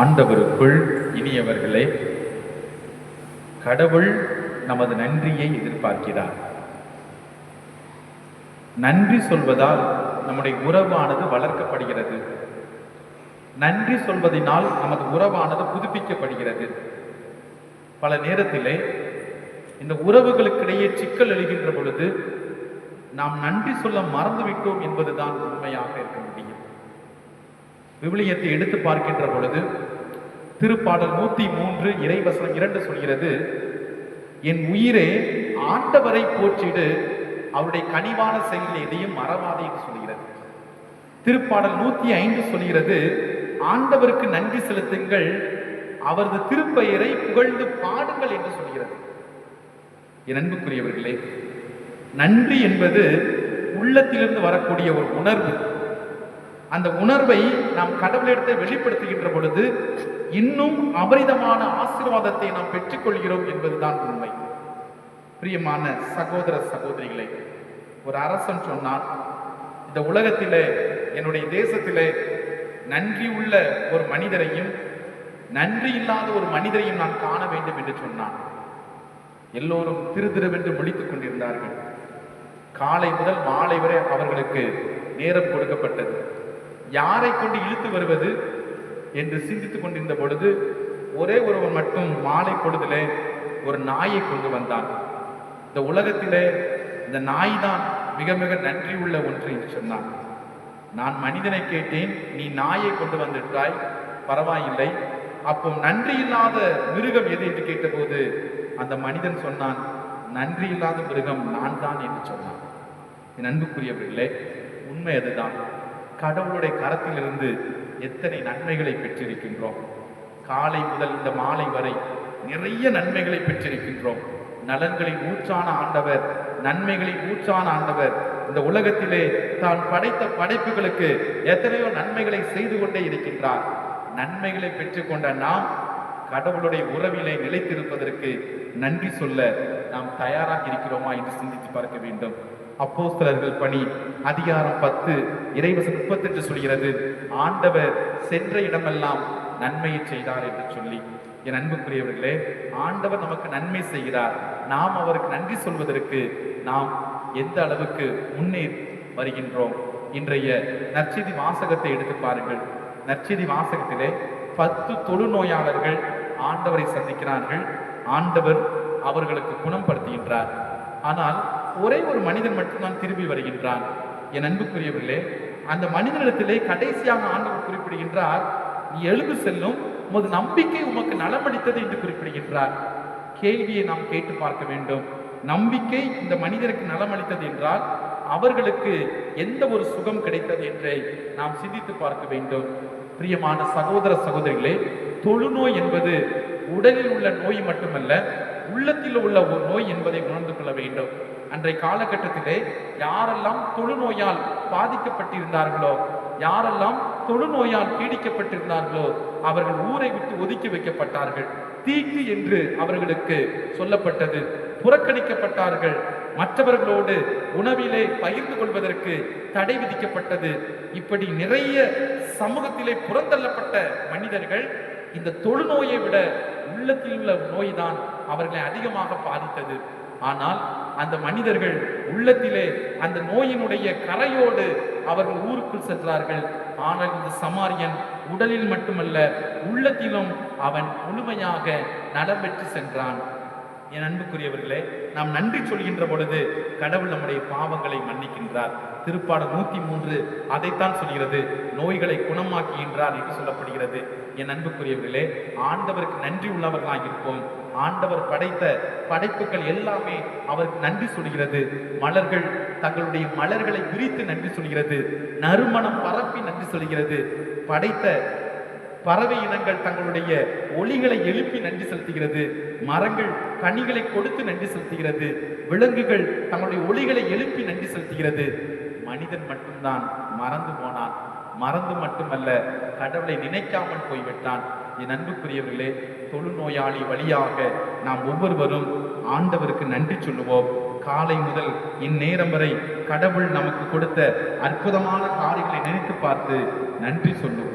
ஆண்டவருக்குள் இனியவர்களே கடவுள் நமது நன்றியை எதிர்பார்க்கிறார். நன்றி சொல்வதால் நம்முடைய உறவானது வளர்க்கப்படுகிறது. நன்றி சொல்வதனால் நமது உறவானது புதுப்பிக்கப்படுகிறது. பல நேரத்திலே இந்த உறவுகளுக்கிடையே சிக்கல் எழுகின்ற பொழுது நாம் நன்றி சொல்ல மறந்துவிட்டோம் என்பதுதான் உண்மையாக இருக்க விவிலியத்தை எடுத்து பார்க்கின்ற பொழுது திருப்பாடல் நூத்தி மூன்று இறைவசனம் இரண்டு சொல்கிறது என் உயிரே ஆண்டவரை போற்றிடு அவருடைய கனிவான செயலில் எதையும் மறவாதே என்று சொல்கிறது. திருப்பாடல் நூத்தி ஐந்து சொல்கிறது ஆண்டவருக்கு நன்றி செலுத்துங்கள் அவரது திருப்பெயரை புகழ்ந்து பாடுங்கள் என்று சொல்கிறது. என் அன்புக்குரியவர்களே நன்றி என்பது உள்ளத்திலிருந்து வரக்கூடிய ஒரு உணர்வு. அந்த உணர்வை நாம் கடவுளிடத்தை வெளிப்படுத்துகின்ற பொழுது இன்னும் அபரிதமான ஆசீர்வாதத்தை நாம் பெற்றுக்கொள்கிறோம் என்பதுதான் உண்மை. பிரியமான சகோதர சகோதரிகளை ஒரு அரசன் சொன்னான் இந்த உலகத்திலே என்னுடைய தேசத்திலே நன்றி உள்ள ஒரு மனிதரையும் நன்றி இல்லாத ஒரு மனிதரையும் நான் காண வேண்டும் என்று சொன்னான். எல்லோரும் திரு திருவென்று முழித்துக் கொண்டிருந்தார்கள். காலை முதல் மாலை வரை அவர்களுக்கு நேரம் கொடுக்கப்பட்டது. யாரை கொண்டு இழுத்து வருவது என்று சிந்தித்துக் கொண்டிருந்த பொழுது ஒரே ஒருவன் மட்டும் மாலை பொழுதிலே ஒரு நாயை கொண்டு வந்தான். இந்த உலகத்திலே இந்த நாய் தான் மிக மிக நன்றி உள்ள ஒன்று என்று சொன்னான். நான் மனிதனை கேட்டேன் நீ நாயை கொண்டு வந்துட்டாய் பரவாயில்லை. அப்போ நன்றி இல்லாத மிருகம் எது என்று கேட்டபோது அந்த மனிதன் சொன்னான் நன்றி இல்லாத மிருகம் நான் தான் என்று சொன்னான். என் அன்புக்குரியவர்களே உண்மை அதுதான். கடவுளுடைய கரத்திலிருந்து எத்தனை நன்மைகளை பெற்றிருக்கின்றோம்? காலை முதல் இந்த மாலை வரை நிறைய நன்மைகளை பெற்றிருக்கின்றோம். நலன்களின் ஊற்றான ஆண்டவர் நன்மைகளின் ஊற்றான ஆண்டவர். இந்த உலகத்திலே தான் படைத்த படைப்புகளுக்கு எத்தனையோ நன்மைகளை செய்து கொண்டே இருக்கின்றார். நன்மைகளை பெற்றுக்கொண்ட நாம் கடவுளுடைய உறவிலே நிலைத்திருப்பதற்கு நன்றி சொல்ல நாம் தயாராக இருக்கிறோமா என்று சிந்தித்து பார்க்க வேண்டும். அப்போஸ்தலர்கள் பணி அதிகாரம் பத்து இறைவசம் முப்பத்தெட்டு சொல்கிறது ஆண்டவர் சென்ற இடமெல்லாம் நன்மையை செய்தார் என்று சொல்லி. என் அன்புக்குரியவர்களே ஆண்டவர் நமக்கு நன்மை செய்கிறார். நாம் அவருக்கு நன்றி சொல்வதற்கு நாம் எந்த அளவுக்கு முன்னே வருகின்றோம்? இன்றைய நற்செய்தி வாசகத்தை எடுத்து பாருங்கள். நற்செய்தி வாசகத்திலே பத்து தொழுநோயாளர்கள் ஆண்டவரை சந்திக்கிறார்கள். ஆண்டவர் அவர்களுக்கு குணப்படுத்துகின்றார் ஆனால் ஒரே ஒரு மனிதன் மட்டும்தான் திரும்பி வருகின்றான். என் அன்புக்குரியவர்களே அந்த மனிதனிடத்திலே கடைசியாக ஆண்டவர் குறிப்பிடுகின்றார் நீ எழுந்து செல்லும் உமது நம்பிக்கை உமக்கு நலமளித்தது என்று குறிப்பிடுகின்றார். கேள்வியை நாம் கேட்டு பார்க்க வேண்டும். நம்பிக்கை இந்த மனிதருக்கு நலமளித்தது என்றால் அவர்களுக்கு எந்த ஒரு சுகம் கிடைத்தது என்றை நாம் சிந்தித்து பார்க்க வேண்டும். பிரியமான சகோதர சகோதரிகளே தொழுநோய் என்பது உடலில் உள்ள நோய் மட்டுமல்ல உள்ளத்தில் உள்ள ஒரு நோய் என்பதை உணர்ந்து கொள்ள வேண்டும். அன்றைய காலகட்டத்திலே யாரெல்லாம் தொழுநோயால் பாதிக்கப்பட்டிருந்தார்களோ யாரெல்லாம் தொழுநோயால் பீடிக்கப்பட்டிருந்தார்களோ அவர்கள் ஊரை விட்டு ஒதுக்கி வைக்கப்பட்டார்கள். தீக்கு என்று அவர்களுக்கு சொல்லப்பட்டது. புறக்கணிக்கப்பட்டார்கள். மற்றவர்களோடு உணவிலே பகிர்ந்து கொள்வதற்கு தடை விதிக்கப்பட்டது. இப்படி நிறைய சமூகத்திலே புறந்தள்ளப்பட்ட மனிதர்கள் இந்த தொழுநோயை விட உள்ளத்தில் உள்ள நோய்தான் அவர்களை அதிகமாக பாதித்தது. ஆனால் அந்த மனிதர்கள் உள்ளத்திலே அந்த நோயினுடைய கரையோடு அவர்கள் ஊருக்குள் சென்றார்கள். ஆனால் இந்த சமாரியன் உடலில் மட்டுமல்ல உள்ளத்திலும் அவன் முழுமையாக நலம் பெற்று சென்றான். என் அன்புக்குரியவர்களே நாம் நன்றி சொல்கின்ற பொழுது கடவுள் நம்முடைய பாவங்களை மன்னிக்கின்றார். திருப்பாடல் நூத்தி மூன்று அதைத்தான் சொல்கிறது நோய்களை குணமாக்குகின்றார் என்று சொல்லப்படுகிறது. என் அன்புக்குரியவர்களே ஆண்டவருக்கு நன்றி உள்ளவர்களாக இருப்போம் ஆண்டவர் படைத்த படைப்புகள் எல்லாமே அவருக்கு நன்றி சொல்கிறது. மலர்கள் தங்களுடைய மலர்களை விரித்து நன்றி சொல்கிறது. நறுமணம் பரப்பி நன்றி சொல்கிறது. படைத்த பறவை இனங்கள் தங்களுடைய ஒளிகளை எழுப்பி நன்றி செலுத்துகிறது. மரங்கள் கனிகளை கொடுத்து நன்றி செலுத்துகிறது. விலங்குகள் தங்களுடைய ஒளிகளை எழுப்பி நன்றி செலுத்துகிறது. மனிதன் மட்டும்தான் மறந்து போனான். மறந்து மட்டுமல்ல கடவுளை நினைக்காமல் போய்விட்டான். என் அன்புக்குரியவர்களே தொழுநோயாளி வழியாக நாம் ஒவ்வொருவரும் ஆண்டவருக்கு நன்றி சொல்லுவோம். காலை முதல் இந்நேரம் வரை கடவுள் நமக்கு கொடுத்த அற்புதமான காரியங்களை நினைத்து பார்த்து நன்றி சொல்லுவோம்.